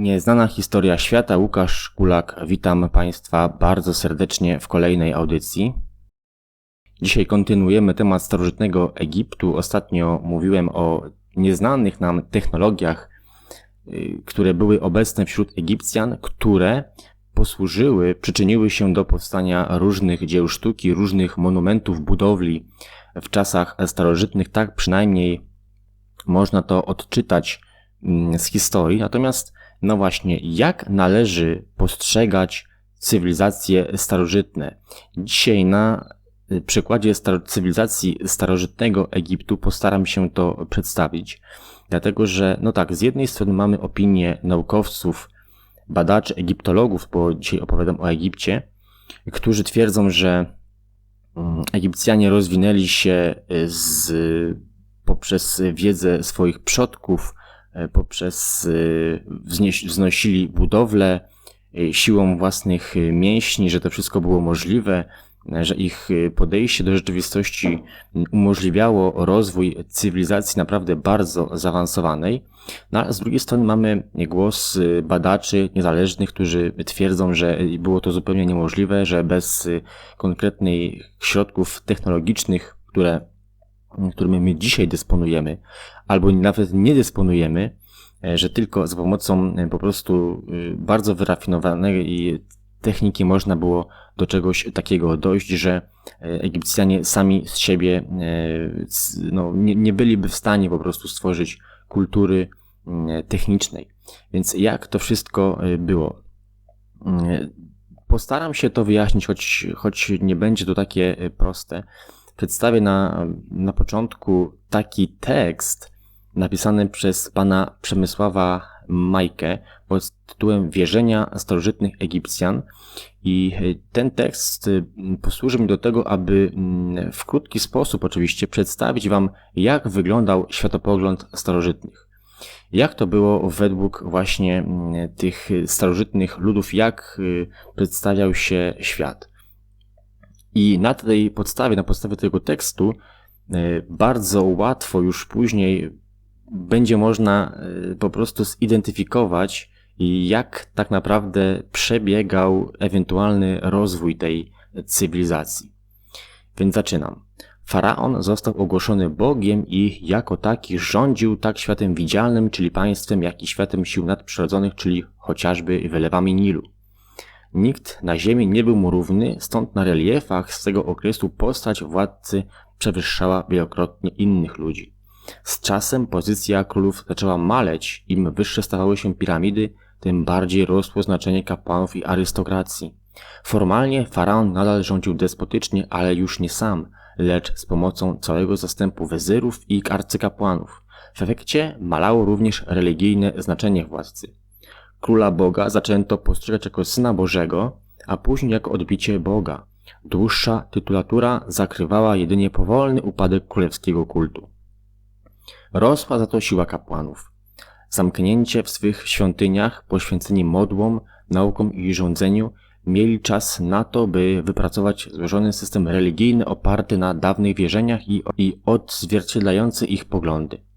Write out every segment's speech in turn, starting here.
Nieznana historia świata, Łukasz Kulak, witam Państwa bardzo serdecznie w kolejnej audycji. Dzisiaj kontynuujemy temat starożytnego Egiptu. Ostatnio mówiłem o nieznanych nam technologiach, y, które były obecne wśród Egipcjan, które posłużyły, przyczyniły się do powstania różnych dzieł sztuki, różnych monumentów, budowli w czasach starożytnych. Tak przynajmniej można to odczytać mm, z historii. Natomiast no właśnie, jak należy postrzegać cywilizacje starożytne? Dzisiaj na y, przykładzie star cywilizacji starożytnego Egiptu postaram się to przedstawić, dlatego że, no tak, z jednej strony mamy opinie naukowców, badaczy, egiptologów, bo dzisiaj opowiadam o Egipcie, którzy twierdzą, że mm, Egipcjanie rozwinęli się y, z, poprzez wiedzę swoich przodków, poprzez e, wznosili budowlę e, siłą własnych mięśni, że to wszystko było możliwe, że ich podejście do rzeczywistości umożliwiało rozwój cywilizacji naprawdę bardzo zaawansowanej. No, a z drugiej strony mamy głos badaczy niezależnych, którzy twierdzą, że było to zupełnie niemożliwe, że bez konkretnych środków technologicznych, które którymi my dzisiaj dysponujemy, albo nawet nie dysponujemy, e, że tylko za pomocą e, po prostu e, bardzo wyrafinowanej techniki można było do czegoś takiego dojść, że Egipcjanie sami z siebie no, nie, nie byliby w stanie po prostu stworzyć kultury technicznej. Więc jak to wszystko było? Postaram się to wyjaśnić, choć, choć nie będzie to takie proste przedstawię na, na początku taki tekst napisany przez pana Przemysława Majkę pod tytułem Wierzenia starożytnych Egipcjan. I ten tekst posłuży mi do tego, aby mm, w krótki sposób oczywiście przedstawić wam, jak wyglądał światopogląd starożytnych. Jak to było według właśnie mm, tych starożytnych ludów, jak y, przedstawiał się świat. I na tej podstawie, na podstawie tego tekstu, e, bardzo łatwo już później będzie można e, po prostu zidentyfikować, jak tak naprawdę przebiegał ewentualny rozwój tej cywilizacji. Więc zaczynam. Faraon został ogłoszony Bogiem i jako taki rządził tak światem widzialnym, czyli państwem, jak i światem sił nadprzyrodzonych, czyli chociażby wylewami Nilu. Nikt na ziemi nie był mu równy, stąd na reliefach z tego okresu postać władcy przewyższała wielokrotnie innych ludzi. Z czasem pozycja królów zaczęła maleć, im wyższe stawały się piramidy, tym bardziej rosło znaczenie kapłanów i arystokracji. Formalnie faraon nadal rządził despotycznie, ale już nie sam, lecz z pomocą całego zastępu wezyrów i arcykapłanów. W efekcie malało również religijne znaczenie władcy. Króla Boga zaczęto postrzegać jako Syna Bożego, a później jako odbicie Boga. Dłuższa tytulatura zakrywała jedynie powolny upadek królewskiego kultu. Rosła za to siła kapłanów. Zamknięcie w swych świątyniach, poświęceni modłom, naukom i rządzeniu, mieli czas na to, by wypracować złożony system religijny oparty na dawnych wierzeniach i, i odzwierciedlający ich poglądy.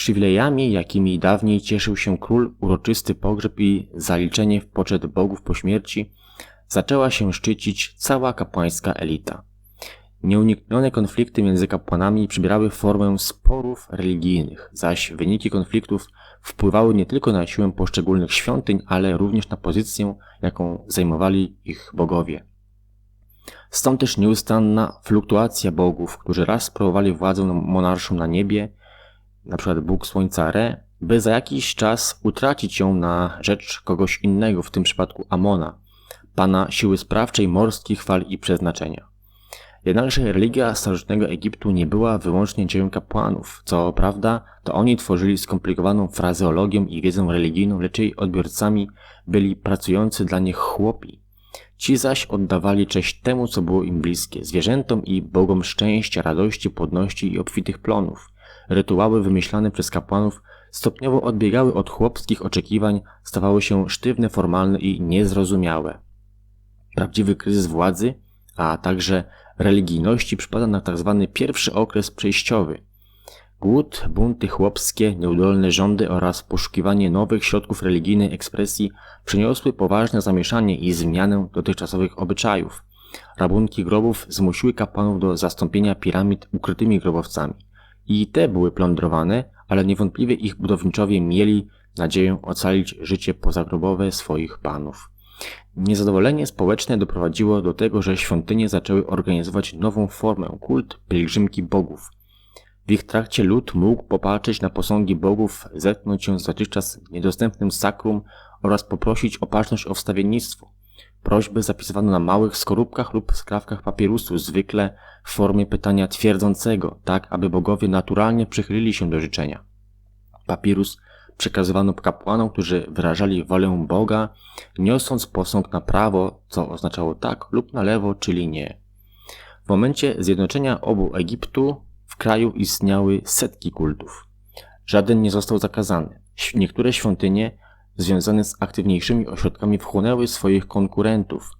Przywilejami, jakimi dawniej cieszył się król, uroczysty pogrzeb i zaliczenie w poczet bogów po śmierci, zaczęła się szczycić cała kapłańska elita. Nieuniknione konflikty między kapłanami przybierały formę sporów religijnych, zaś wyniki konfliktów wpływały nie tylko na siłę poszczególnych świątyń, ale również na pozycję, jaką zajmowali ich bogowie. Stąd też nieustanna fluktuacja bogów, którzy raz sprawowali władzę monarszą na niebie, przykład Bóg Słońca Re, by za jakiś czas utracić ją na rzecz kogoś innego, w tym przypadku Amona, pana siły sprawczej morskich fal i przeznaczenia. Jednakże religia starożytnego Egiptu nie była wyłącznie dziełem kapłanów. Co prawda, to oni tworzyli skomplikowaną frazeologią i wiedzę religijną, lecz jej odbiorcami byli pracujący dla nich chłopi. Ci zaś oddawali cześć temu, co było im bliskie, zwierzętom i bogom szczęścia, radości, płodności i obfitych plonów. Rytuały wymyślane przez kapłanów stopniowo odbiegały od chłopskich oczekiwań, stawały się sztywne, formalne i niezrozumiałe. Prawdziwy kryzys władzy, a także religijności przypada na tzw. Tak pierwszy okres przejściowy. Głód, bunty chłopskie, nieudolne rządy oraz poszukiwanie nowych środków religijnej ekspresji przyniosły poważne zamieszanie i zmianę dotychczasowych obyczajów. Rabunki grobów zmusiły kapłanów do zastąpienia piramid ukrytymi grobowcami. I te były plądrowane, ale niewątpliwie ich budowniczowie mieli nadzieję ocalić życie pozagrobowe swoich panów. Niezadowolenie społeczne doprowadziło do tego, że świątynie zaczęły organizować nową formę kult pielgrzymki bogów. W ich trakcie lud mógł popatrzeć na posągi bogów, zetknąć się z dotychczas niedostępnym sakrum oraz poprosić o baczność o wstawiennictwo. Prośby zapisywano na małych skorupkach lub skrawkach papierusu, zwykle w formie pytania twierdzącego, tak aby bogowie naturalnie przychylili się do życzenia. Papirus przekazywano kapłanom, którzy wyrażali wolę Boga, niosąc posąg na prawo, co oznaczało tak, lub na lewo, czyli nie. W momencie zjednoczenia obu Egiptu w kraju istniały setki kultów. Żaden nie został zakazany. Niektóre świątynie związane z aktywniejszymi ośrodkami wchłonęły swoich konkurentów.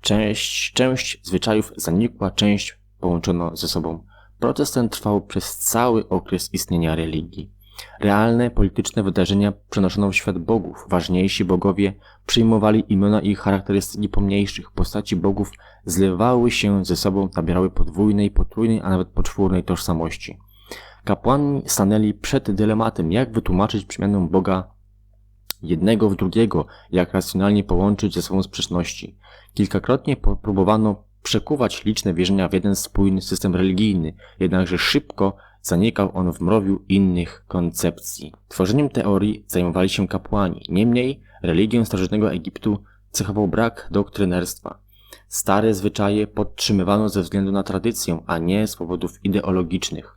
Część, część zwyczajów zanikła, część połączono ze sobą. Proces ten trwał przez cały okres istnienia religii. Realne polityczne wydarzenia przenoszono w świat bogów. Ważniejsi bogowie przyjmowali imiona i charakterystyki pomniejszych. Postaci bogów zlewały się ze sobą, nabierały podwójnej, potrójnej, a nawet poczwórnej tożsamości. Kapłani stanęli przed dylematem, jak wytłumaczyć przemianę Boga jednego w drugiego, jak racjonalnie połączyć ze sobą sprzeczności. Kilkakrotnie próbowano przekuwać liczne wierzenia w jeden spójny system religijny, jednakże szybko zanikał on w mrowiu innych koncepcji. Tworzeniem teorii zajmowali się kapłani. Niemniej religię starożytnego Egiptu cechował brak doktrynerstwa. Stare zwyczaje podtrzymywano ze względu na tradycję, a nie z powodów ideologicznych.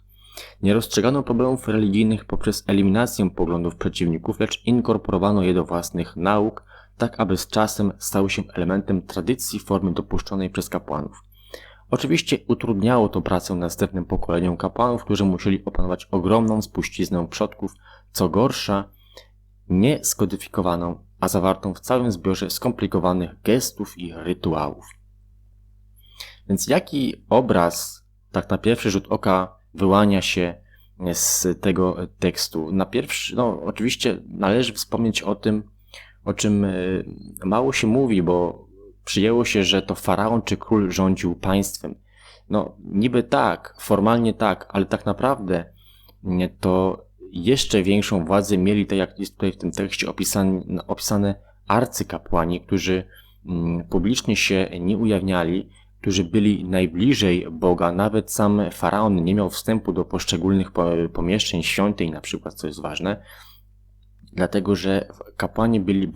Nie rozstrzegano problemów religijnych poprzez eliminację poglądów przeciwników, lecz inkorporowano je do własnych nauk, tak aby z czasem stały się elementem tradycji formy dopuszczonej przez kapłanów. Oczywiście utrudniało to pracę następnym pokoleniom kapłanów, którzy musieli opanować ogromną spuściznę przodków, co gorsza, nie skodyfikowaną, a zawartą w całym zbiorze skomplikowanych gestów i rytuałów. Więc jaki obraz, tak na pierwszy rzut oka, wyłania się z tego tekstu? Na pierwszy, no oczywiście należy wspomnieć o tym, o czym e, mało się mówi, bo przyjęło się, że to faraon czy król rządził państwem. No, niby tak, formalnie tak, ale tak naprawdę to jeszcze większą władzę mieli, tak jak jest tutaj w tym tekście opisane, opisane arcykapłani, którzy mm, publicznie się nie ujawniali, którzy byli najbliżej Boga. Nawet sam faraon nie miał wstępu do poszczególnych pomieszczeń, świątyń na przykład, co jest ważne, dlatego że kapłani byli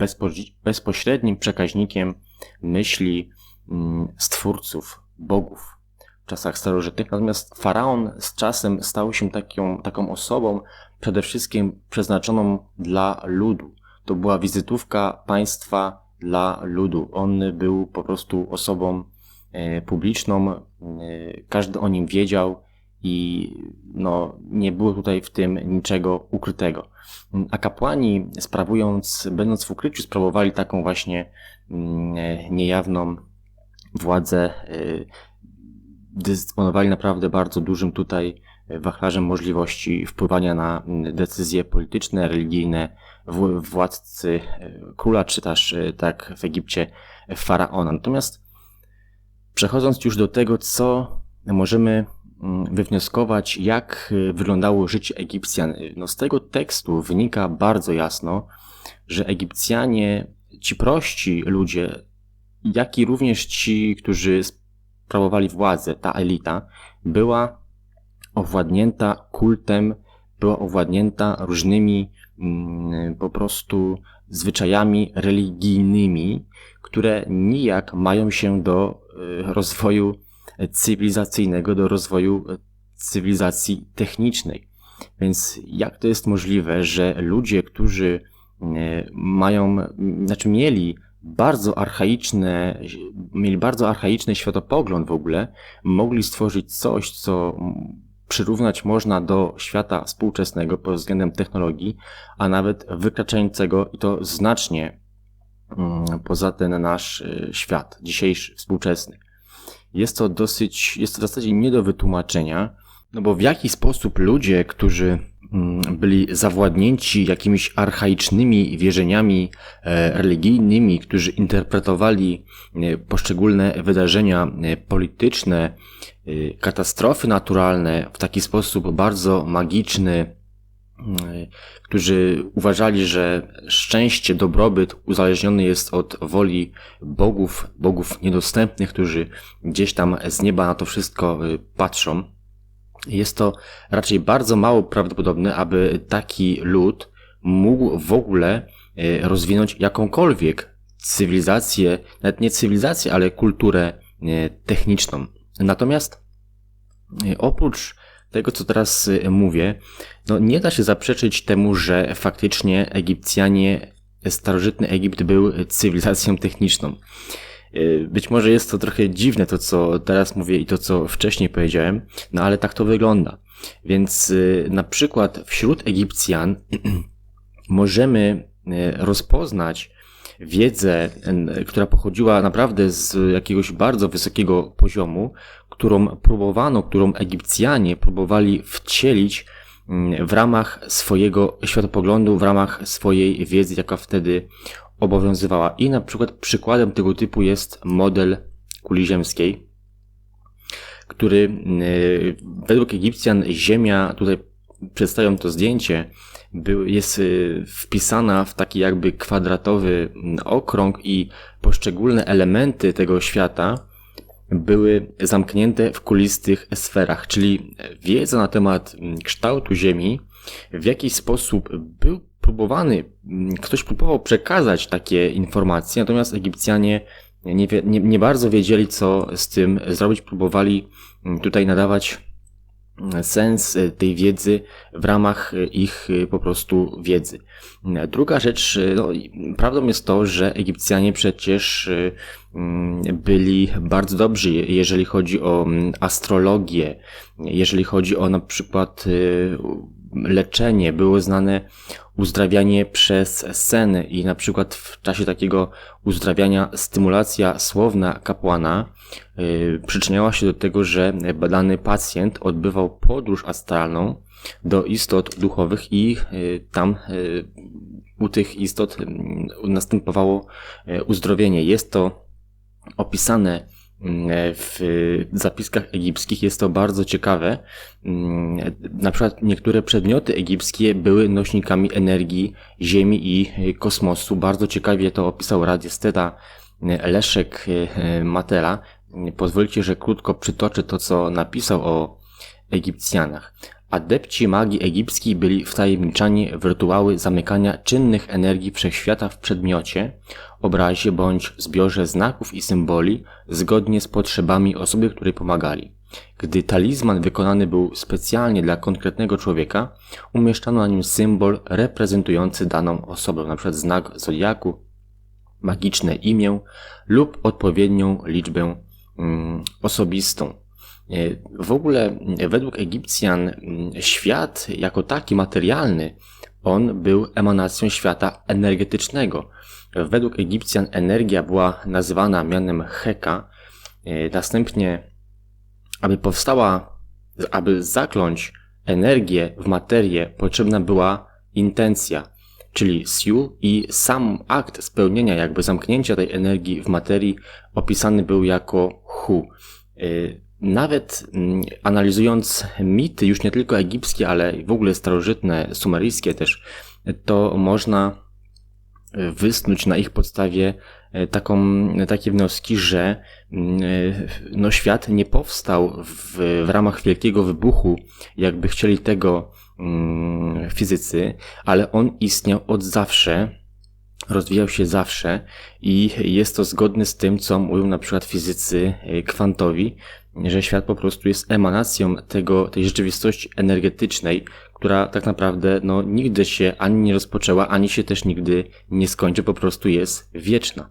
bezpośrednim przekaźnikiem myśli mm, stwórców, bogów w czasach starożytnych. Natomiast faraon z czasem stał się taką, taką osobą przede wszystkim przeznaczoną dla ludu. To była wizytówka państwa dla ludu. On był po prostu osobą publiczną, e, każdy o nim wiedział i no, nie było tutaj w tym niczego ukrytego. A kapłani, sprawując, będąc w ukryciu, sprawowali taką właśnie mm, niejawną władzę, dysponowali naprawdę bardzo dużym tutaj wachlarzem możliwości wpływania na decyzje polityczne, religijne władcy króla, czy też tak w Egipcie faraona. Natomiast przechodząc już do tego, co możemy Mm, wywnioskować, jak y, wyglądało życie Egipcjan. No z tego tekstu wynika bardzo jasno, że Egipcjanie, ci prości ludzie, jak i również ci, którzy sprawowali władzę, ta elita, była owładnięta kultem, była owładnięta różnymi mm, po prostu zwyczajami religijnymi, które nijak mają się do y, rozwoju cywilizacyjnego do rozwoju cywilizacji technicznej. Więc jak to jest możliwe, że ludzie, którzy e, mają, znaczy mieli bardzo archaiczne, mieli bardzo archaiczny światopogląd w ogóle, mogli stworzyć coś, co przyrównać można do świata współczesnego pod względem technologii, a nawet wykraczającego i to znacznie mm, poza ten nasz e, świat dzisiejszy, współczesny. Jest to dosyć, jest to w zasadzie nie do wytłumaczenia, No bo w jaki sposób ludzie, którzy byli zawładnięci jakimiś archaicznymi wierzeniami e, religijnymi, którzy interpretowali e, poszczególne wydarzenia e, polityczne, katastrofy naturalne w taki sposób bardzo magiczny, którzy uważali, że szczęście, dobrobyt uzależniony jest od woli bogów, bogów niedostępnych, którzy gdzieś tam z nieba na to wszystko patrzą. Jest to raczej bardzo mało prawdopodobne, aby taki lud mógł w ogóle e, rozwinąć jakąkolwiek cywilizację, nawet nie cywilizację, ale kulturę e, techniczną. Natomiast e, oprócz tego, co teraz mówię, no nie da się zaprzeczyć temu, że faktycznie Egipcjanie, starożytny Egipt był cywilizacją techniczną. Y, być może jest to trochę dziwne to, co teraz mówię i to, co wcześniej powiedziałem, no ale tak to wygląda. Więc y, na przykład wśród Egipcjan możemy y, rozpoznać wiedzę, która pochodziła naprawdę z jakiegoś bardzo wysokiego poziomu, którą próbowano, którą Egipcjanie próbowali wcielić mm, w ramach swojego światopoglądu, w ramach swojej wiedzy, jaka wtedy obowiązywała. I na przykład przykładem tego typu jest model kuli ziemskiej, który e, według Egipcjan Ziemia, tutaj przedstawiam to zdjęcie, jest e, wpisana w taki jakby kwadratowy okrąg i poszczególne elementy tego świata były zamknięte w kulistych sferach, czyli wiedza na temat kształtu Ziemi w jakiś sposób był próbowany, mm, ktoś próbował przekazać takie informacje, natomiast Egipcjanie nie, nie, nie bardzo wiedzieli, co z tym zrobić. Próbowali mm, tutaj nadawać mm, sens y, tej wiedzy w ramach y, ich y, po prostu wiedzy. Druga rzecz, no, prawdą jest to, że Egipcjanie przecież byli bardzo dobrzy, jeżeli chodzi o astrologię, jeżeli chodzi o na przykład leczenie, było znane uzdrawianie przez sen i na przykład w czasie takiego uzdrawiania stymulacja słowna kapłana yy, przyczyniała się do tego, że badany pacjent odbywał podróż astralną do istot duchowych i yy, tam yy, u tych istot następowało uzdrowienie. Jest to opisane w zapiskach egipskich jest to bardzo ciekawe. Na przykład niektóre przedmioty egipskie były nośnikami energii Ziemi i kosmosu. Bardzo ciekawie to opisał radiesteta Leszek Matera. Pozwólcie, że krótko przytoczę to, co napisał o Egipcjanach. Adepci magii egipskiej byli wtajemniczani w rytuały zamykania czynnych energii wszechświata w przedmiocie, obrazie bądź zbiorze znaków i symboli zgodnie z potrzebami osoby, której pomagali. Gdy talizman wykonany był specjalnie dla konkretnego człowieka, umieszczano na nim symbol reprezentujący daną osobę, np. znak zodiaku, magiczne imię lub odpowiednią liczbę mm, osobistą. E, w ogóle według Egipcjan świat jako taki materialny, on był emanacją świata energetycznego. Według Egipcjan energia była nazywana mianem Heka. E, następnie, aby powstała, aby zakląć energię w materię, potrzebna była intencja, czyli siu i sam akt spełnienia, jakby zamknięcia tej energii w materii opisany był jako hu. Nawet mm, analizując mity, już nie tylko egipskie, ale w ogóle starożytne, sumeryjskie też, to można wysnuć na ich podstawie e, taką, takie wnioski, że mm, e, no, świat nie powstał w, w ramach wielkiego wybuchu, jakby chcieli tego mm, fizycy, ale on istniał od zawsze, rozwijał się zawsze i jest to zgodne z tym, co mówią na przykład fizycy e, kwantowi, że świat po prostu jest emanacją tego, tej rzeczywistości energetycznej, która tak naprawdę no, nigdy się ani nie rozpoczęła, ani się też nigdy nie skończy, po prostu jest wieczna.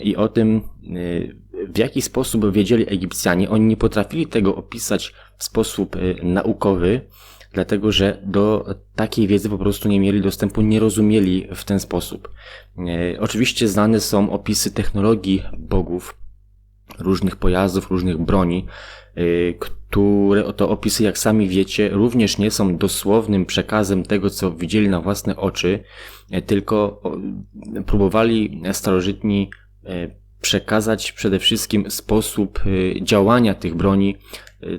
I o tym, y, w jaki sposób wiedzieli Egipcjanie, oni nie potrafili tego opisać w sposób y, naukowy, dlatego że do takiej wiedzy po prostu nie mieli dostępu, nie rozumieli w ten sposób. Y, oczywiście znane są opisy technologii bogów, różnych pojazdów, różnych broni, y, które oto opisy, jak sami wiecie, również nie są dosłownym przekazem tego, co widzieli na własne oczy, y, tylko próbowali starożytni y, przekazać przede wszystkim sposób działania tych broni,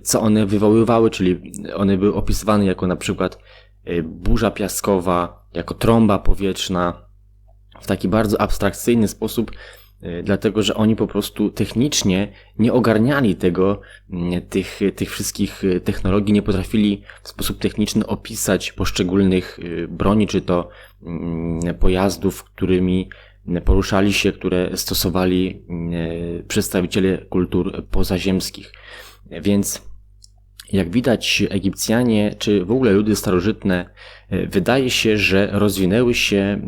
co one wywoływały, czyli one były opisywane jako na przykład burza piaskowa, jako trąba powietrzna, w taki bardzo abstrakcyjny sposób, dlatego że oni po prostu technicznie nie ogarniali tego, tych, tych wszystkich e, technologii, nie potrafili w sposób techniczny opisać poszczególnych e, broni, czy to pojazdów, którymi poruszali się, które stosowali przedstawiciele kultur pozaziemskich. Więc jak widać, Egipcjanie, czy w ogóle ludy starożytne, wydaje się, że rozwinęły się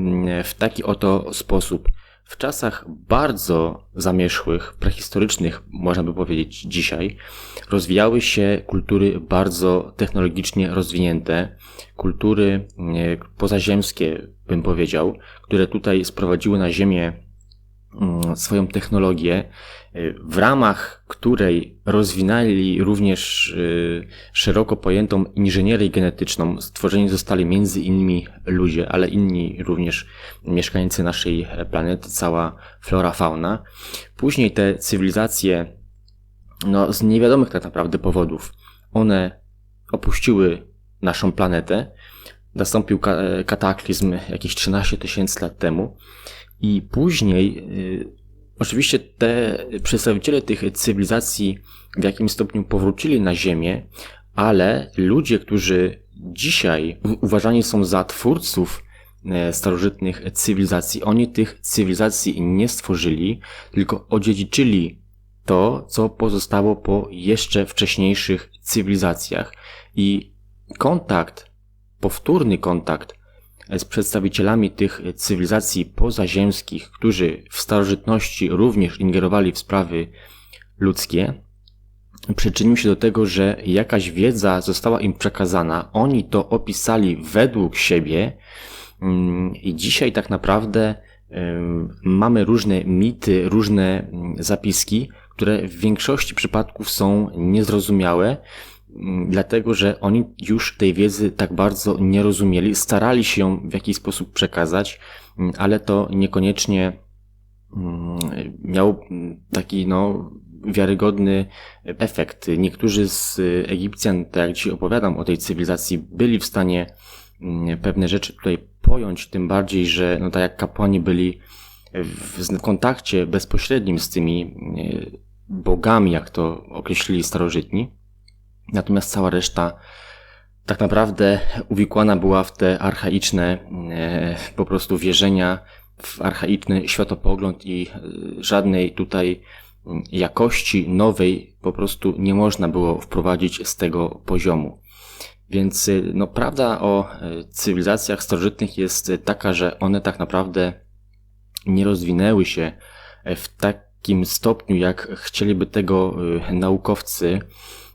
w taki oto sposób – w czasach bardzo zamierzchłych, prehistorycznych, można by powiedzieć dzisiaj, rozwijały się kultury bardzo technologicznie rozwinięte, kultury pozaziemskie, bym powiedział, które tutaj sprowadziły na Ziemię mm, swoją technologię, w ramach której rozwinęli również y, szeroko pojętą inżynierię genetyczną. Stworzeni zostali między innymi ludzie, ale inni również mieszkańcy naszej planety, cała flora, fauna. Później te cywilizacje, no z niewiadomych tak naprawdę powodów, one opuściły naszą planetę. Nastąpił kataklizm jakieś 13 tysięcy lat temu i później y, Oczywiście te przedstawiciele tych cywilizacji w jakimś stopniu powrócili na Ziemię, ale ludzie, którzy dzisiaj uważani są za twórców e, starożytnych cywilizacji, oni tych cywilizacji nie stworzyli, tylko odziedziczyli to, co pozostało po jeszcze wcześniejszych cywilizacjach. I kontakt, powtórny kontakt z przedstawicielami tych cywilizacji pozaziemskich, którzy w starożytności również ingerowali w sprawy ludzkie, przyczynił się do tego, że jakaś wiedza została im przekazana, oni to opisali według siebie mm, i dzisiaj tak naprawdę mamy różne mity, różne mm, zapiski, które w większości przypadków są niezrozumiałe, Mm, dlatego że oni już tej wiedzy tak bardzo nie rozumieli, starali się ją w jakiś sposób przekazać, mm, ale to niekoniecznie mm, miał taki no, wiarygodny efekt. Niektórzy z Egipcjan, tak jak dzisiaj opowiadam o tej cywilizacji, byli w stanie pewne rzeczy tutaj pojąć, tym bardziej, że no tak jak kapłani byli w kontakcie bezpośrednim z tymi bogami, jak to określili starożytni. Natomiast cała reszta tak naprawdę uwikłana była w te archaiczne e, po prostu wierzenia, w archaiczny światopogląd i e, żadnej tutaj jakości nowej po prostu nie można było wprowadzić z tego poziomu. Więc e, no, prawda o cywilizacjach starożytnych jest taka, że one tak naprawdę nie rozwinęły się w takim stopniu, jak chcieliby tego naukowcy,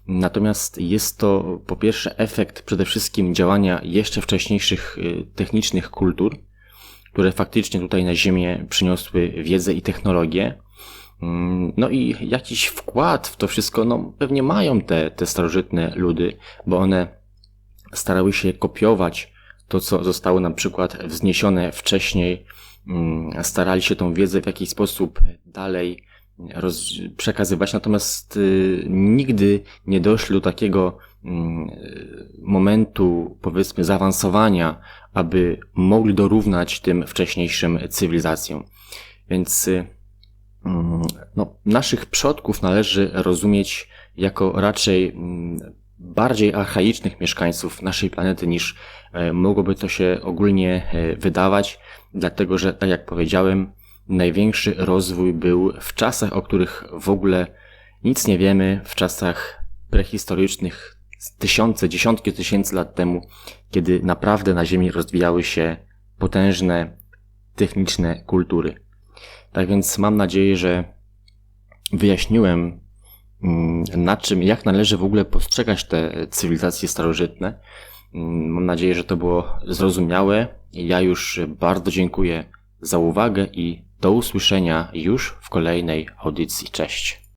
Natomiast jest to po pierwsze efekt przede wszystkim działania jeszcze wcześniejszych y, technicznych kultur, które faktycznie tutaj na Ziemię przyniosły wiedzę i technologię. Mm, no i jakiś wkład w to wszystko, no pewnie mają te, te starożytne ludy, bo one starały się kopiować to, co zostało na przykład wzniesione wcześniej, mm, starali się tą wiedzę w jakiś sposób dalej roz, przekazywać, natomiast y, nigdy nie doszli do takiego y, momentu, powiedzmy, zaawansowania, aby mogli dorównać tym wcześniejszym cywilizacjom. Więc y, mm, no, naszych przodków należy rozumieć jako raczej mm, bardziej archaicznych mieszkańców naszej planety niż e, mogłoby to się ogólnie e, wydawać, dlatego że, tak jak powiedziałem, największy rozwój był w czasach, o których w ogóle nic nie wiemy, w czasach prehistorycznych, tysiące, dziesiątki tysięcy lat temu, kiedy naprawdę na Ziemi rozwijały się potężne, techniczne kultury. Tak więc mam nadzieję, że wyjaśniłem, mm, na czym, jak należy w ogóle postrzegać te cywilizacje starożytne. Mm, mam nadzieję, że to było zrozumiałe. Ja już bardzo dziękuję za uwagę i do usłyszenia już w kolejnej audycji. Cześć.